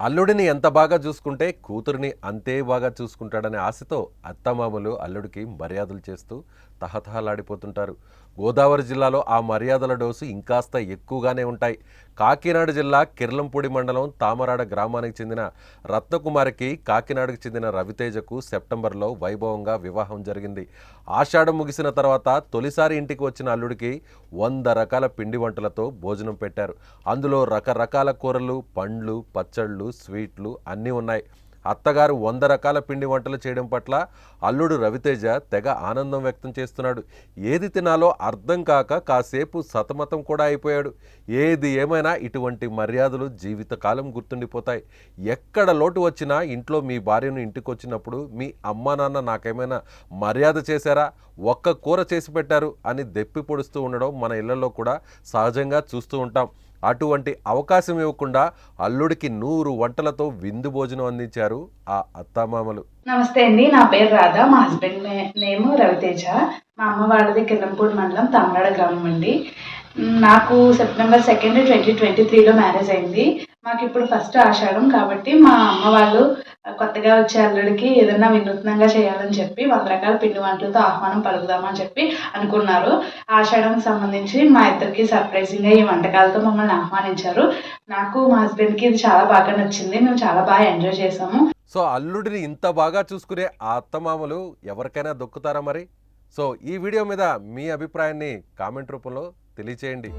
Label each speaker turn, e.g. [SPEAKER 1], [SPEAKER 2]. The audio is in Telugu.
[SPEAKER 1] అల్లుడిని ఎంత బాగా చూసుకుంటే కూతురిని అంతే బాగా చూసుకుంటాడనే ఆశతో అత్తమామలు అల్లుడికి మర్యాదలు చేస్తూ తహతహలాడిపోతుంటారు. గోదావరి జిల్లాలో ఆ మర్యాదల డోసు ఇంకాస్త ఎక్కువగానే ఉంటాయి. కాకినాడ జిల్లా కిర్లంపూడి మండలం తామరాడ గ్రామానికి చెందిన రత్నకుమారికి కాకినాడకు చెందిన రవితేజకు సెప్టెంబర్లో వైభవంగా వివాహం జరిగింది. ఆషాఢం ముగిసిన తర్వాత తొలిసారి ఇంటికి వచ్చిన అల్లుడికి వంద రకాల పిండి వంటలతో భోజనం పెట్టారు. అందులో రకరకాల కూరలు పండ్లు పచ్చళ్ళు స్వీట్లు అన్నీ ఉన్నాయి. అత్తగారు వంద రకాల పిండి వంటలు చేయడం పట్ల అల్లుడు రవితేజ తెగ ఆనందం వ్యక్తం చేస్తున్నాడు. ఏది తినాలో అర్థం కాక కాసేపు సతమతం కూడా అయిపోయాడు. ఏది ఏమైనా ఇటువంటి మర్యాదలు జీవితకాలం గుర్తుండిపోతాయి. ఎక్కడ లోటు వచ్చినా ఇంట్లో మీ భార్యను ఇంటికి వచ్చినప్పుడు మీ అమ్మా నాన్న నాకేమైనా మర్యాద చేశారా? ఒక్క కూర చేసి పెట్టారు అని దెప్పి పొడుస్తూ ఉండడం మన ఇళ్ళలో కూడా సహజంగా చూస్తూ ఉంటాం. అటువంటి అవకాశం ఇవ్వకుండా అల్లుడికి నూరు వంటలతో విందు భోజనం అందించారు ఆ అత్తమామలు.
[SPEAKER 2] నమస్తే అండి నా పేరు రాధా మా హస్బెండ్ నేమ్ రవితేజ. మా అమ్మ వాళ్ళది కిల్లంపూడి మండలం తామరాడ గ్రామం అండి. నాకు సెప్టెంబర్ సెకండ్ ట్వంటీ ట్వంటీ త్రీలో మ్యారేజ్ అయింది. మాకు ఇప్పుడు ఫస్ట్ ఆషాఢం కాబట్టి మా అమ్మ వాళ్ళు కొత్తగా వచ్చే అల్లుడికి ఏదైనా వినూత్నంగా చేయాలని చెప్పి వంద రకాల పిండి వంటలతో ఆహ్వానం పలుకుదామని చెప్పి అనుకున్నారు. ఆషాఢంకి సంబంధించి మా ఇద్దరికి సర్ప్రైజింగ్గా ఈ వంటకాలతో మమ్మల్ని ఆహ్వానించారు. నాకు మా హస్బెండ్కి ఇది చాలా బాగా నచ్చింది. మేము చాలా బాగా ఎంజాయ్ చేసాము
[SPEAKER 1] సో అల్లుడిని ఇంత బాగా చూసుకునే ఆ అత్తమామలు ఎవరికైనా దొక్కుతారా మరి? సో ఈ వీడియో మీద మీ అభిప్రాయాన్ని కామెంట్ రూపంలో తెలియచేయండి.